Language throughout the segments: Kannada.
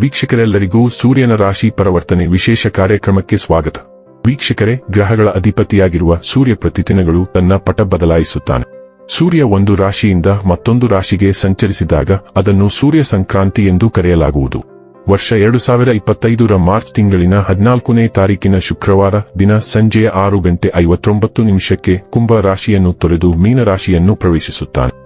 ವೀಕ್ಷಕರೆಲ್ಲರಿಗೂ ಸೂರ್ಯನ ರಾಶಿ ಪರಿವರ್ತನೆ ವಿಶೇಷ ಕಾರ್ಯಕ್ರಮಕ್ಕೆ ಸ್ವಾಗತ. ವೀಕ್ಷಕರೇ, ಗ್ರಹಗಳ ಅಧಿಪತಿಯಾಗಿರುವ ಸೂರ್ಯ ಪ್ರತಿದಿನಗಳು ತನ್ನ ಪಟ ಬದಲಾಯಿಸುತ್ತಾನೆ. ಸೂರ್ಯ ಒಂದು ರಾಶಿಯಿಂದ ಮತ್ತೊಂದು ರಾಶಿಗೆ ಸಂಚರಿಸಿದಾಗ ಅದನ್ನು ಸೂರ್ಯ ಸಂಕ್ರಾಂತಿ ಎಂದು ಕರೆಯಲಾಗುವುದು. ವರ್ಷ ಎರಡು ಸಾವಿರ ಇಪ್ಪತ್ತೈದರ ಮಾರ್ಚ್ ತಿಂಗಳಿನ ಹದಿನಾಲ್ಕನೇ ತಾರೀಕಿನ ಶುಕ್ರವಾರ ದಿನ ಸಂಜೆಯ ಆರು ಗಂಟೆ ಐವತ್ತೊಂಬತ್ತು ನಿಮಿಷಕ್ಕೆ ಕುಂಭ ರಾಶಿಯನ್ನು ತೊರೆದು ಮೀನ ರಾಶಿಯನ್ನು ಪ್ರವೇಶಿಸುತ್ತಾನೆ.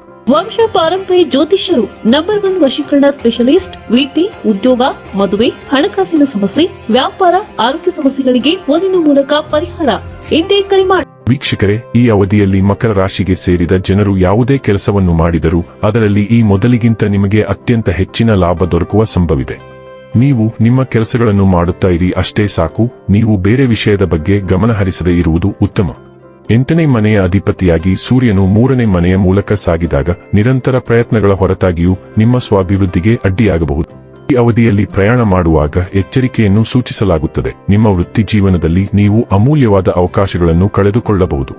ವಂಶ ಪಾರಂಪರ್ಯ ಜ್ಯೋತಿಷ್ಯರು ನಂಬರ್ ಒನ್ ವಶೀಕರಣ ಸ್ಪೆಷಲಿಸ್ಟ್ ರೀತಿ ಉದ್ಯೋಗ, ಮದುವೆ, ಹಣಕಾಸಿನ ಸಮಸ್ಯೆ, ವ್ಯಾಪಾರ, ಆರೋಗ್ಯ ಸಮಸ್ಯೆಗಳಿಗೆ ಫೋನಿನ ಮೂಲಕ ಪರಿಹಾರ. ಇಂದೇ ಕರೆ ಮಾಡಿ ವೀಕ್ಷಕರೇ, ಈ ಅವಧಿಯಲ್ಲಿ ಮಕರ ರಾಶಿಗೆ ಸೇರಿದ ಜನರು ಯಾವುದೇ ಕೆಲಸವನ್ನು ಮಾಡಿದರೂ ಅದರಲ್ಲಿ ಈ ಮೊದಲಿಗಿಂತ ನಿಮಗೆ ಅತ್ಯಂತ ಹೆಚ್ಚಿನ ಲಾಭ ದೊರಕುವ ಸಂಭವಿದೆ. ನೀವು ನಿಮ್ಮ ಕೆಲಸಗಳನ್ನು ಮಾಡುತ್ತಾ ಇರಿ, ಅಷ್ಟೇ ಸಾಕು. ನೀವು ಬೇರೆ ವಿಷಯದ ಬಗ್ಗೆ ಗಮನ ಹರಿಸದೇ ಇರುವುದು ಉತ್ತಮ. ಎಂಟನೇ ಮನೆಯ ಅಧಿಪತಿಯಾಗಿ ಸೂರ್ಯನು ಮೂರನೇ ಮನೆಯ ಮೂಲಕ ಸಾಗಿದಾಗ ನಿರಂತರ ಪ್ರಯತ್ನಗಳ ಹೊರತಾಗಿಯೂ ನಿಮ್ಮ ಸ್ವಾಭಿವೃದ್ಧಿಗೆ ಅಡ್ಡಿಯಾಗಬಹುದು. ಈ ಅವಧಿಯಲ್ಲಿ ಪ್ರಯಾಣ ಮಾಡುವಾಗ ಎಚ್ಚರಿಕೆಯನ್ನು ಸೂಚಿಸಲಾಗುತ್ತದೆ. ನಿಮ್ಮ ವೃತ್ತಿ ಜೀವನದಲ್ಲಿ ನೀವು ಅಮೂಲ್ಯವಾದ ಅವಕಾಶಗಳನ್ನು ಕಳೆದುಕೊಳ್ಳಬಹುದು.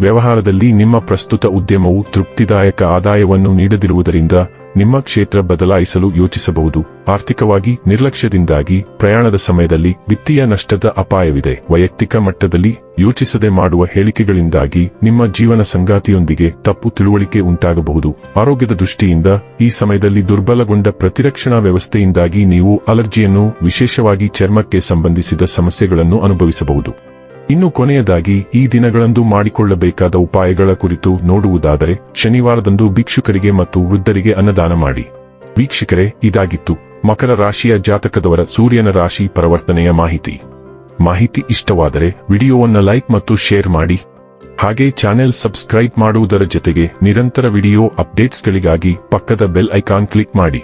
ವ್ಯವಹಾರದಲ್ಲಿ ನಿಮ್ಮ ಪ್ರಸ್ತುತ ಉದ್ಯಮವು ತೃಪ್ತಿದಾಯಕ ಆದಾಯವನ್ನು ನೀಡದಿರುವುದರಿಂದ ನಿಮ್ಮ ಕ್ಷೇತ್ರ ಬದಲಾಯಿಸಲು ಯೋಚಿಸಬಹುದು. ಆರ್ಥಿಕವಾಗಿ ನಿರ್ಲಕ್ಷ್ಯದಿಂದಾಗಿ ಪ್ರಯಾಣದ ಸಮಯದಲ್ಲಿ ವಿತ್ತೀಯ ನಷ್ಟದ ಅಪಾಯವಿದೆ. ವೈಯಕ್ತಿಕ ಮಟ್ಟದಲ್ಲಿ ಯೋಚಿಸದೆ ಮಾಡುವ ಹೇಳಿಕೆಗಳಿಂದಾಗಿ ನಿಮ್ಮ ಜೀವನ ಸಂಗಾತಿಯೊಂದಿಗೆ ತಪ್ಪು ತಿಳುವಳಿಕೆ ಉಂಟಾಗಬಹುದು. ಆರೋಗ್ಯದ ದೃಷ್ಟಿಯಿಂದ ಈ ಸಮಯದಲ್ಲಿ ದುರ್ಬಲಗೊಂಡ ಪ್ರತಿರಕ್ಷಣಾ ವ್ಯವಸ್ಥೆಯಿಂದಾಗಿ ನೀವು ಅಲರ್ಜಿಯನ್ನು ವಿಶೇಷವಾಗಿ ಚರ್ಮಕ್ಕೆ ಸಂಬಂಧಿಸಿದ ಸಮಸ್ಯೆಗಳನ್ನು ಅನುಭವಿಸಬಹುದು. ಇನ್ನು ಕೊನೆಯದಾಗಿ, ಈ ದಿನಗಳಂದು ಮಾಡಿಕೊಳ್ಳಬೇಕಾದ ಉಪಾಯಗಳ ಕುರಿತು ನೋಡುವುದಾದರೆ, ಶನಿವಾರದಂದು ಭಿಕ್ಷುಕರಿಗೆ ಮತ್ತು ವೃದ್ಧರಿಗೆ ಅನ್ನದಾನ ಮಾಡಿ. ವೀಕ್ಷಕರೇ, ಇದಾಗಿತ್ತು. ಮಕರ ರಾಶಿಯ ಜಾತಕದವರ ಸೂರ್ಯನ ರಾಶಿ ಪರಿವರ್ತನೆಯ ಮಾಹಿತಿ. ಮಾಹಿತಿ ಇಷ್ಟವಾದರೆ, ವಿಡಿಯೋವನ್ನು ಲೈಕ್ ಮತ್ತು ಶೇರ್ ಮಾಡಿ. ಹಾಗೆ ಚಾನೆಲ್ ಸಬ್ಸ್ಕ್ರೈಬ್ ಮಾಡುವುದರ ಜೊತೆಗೆ ನಿರಂತರ ವಿಡಿಯೋ ಅಪ್ಡೇಟ್ಸ್ಗಳಿಗಾಗಿ ಪಕ್ಕದ ಬೆಲ್ ಐಕಾನ್ ಕ್ಲಿಕ್ ಮಾಡಿ.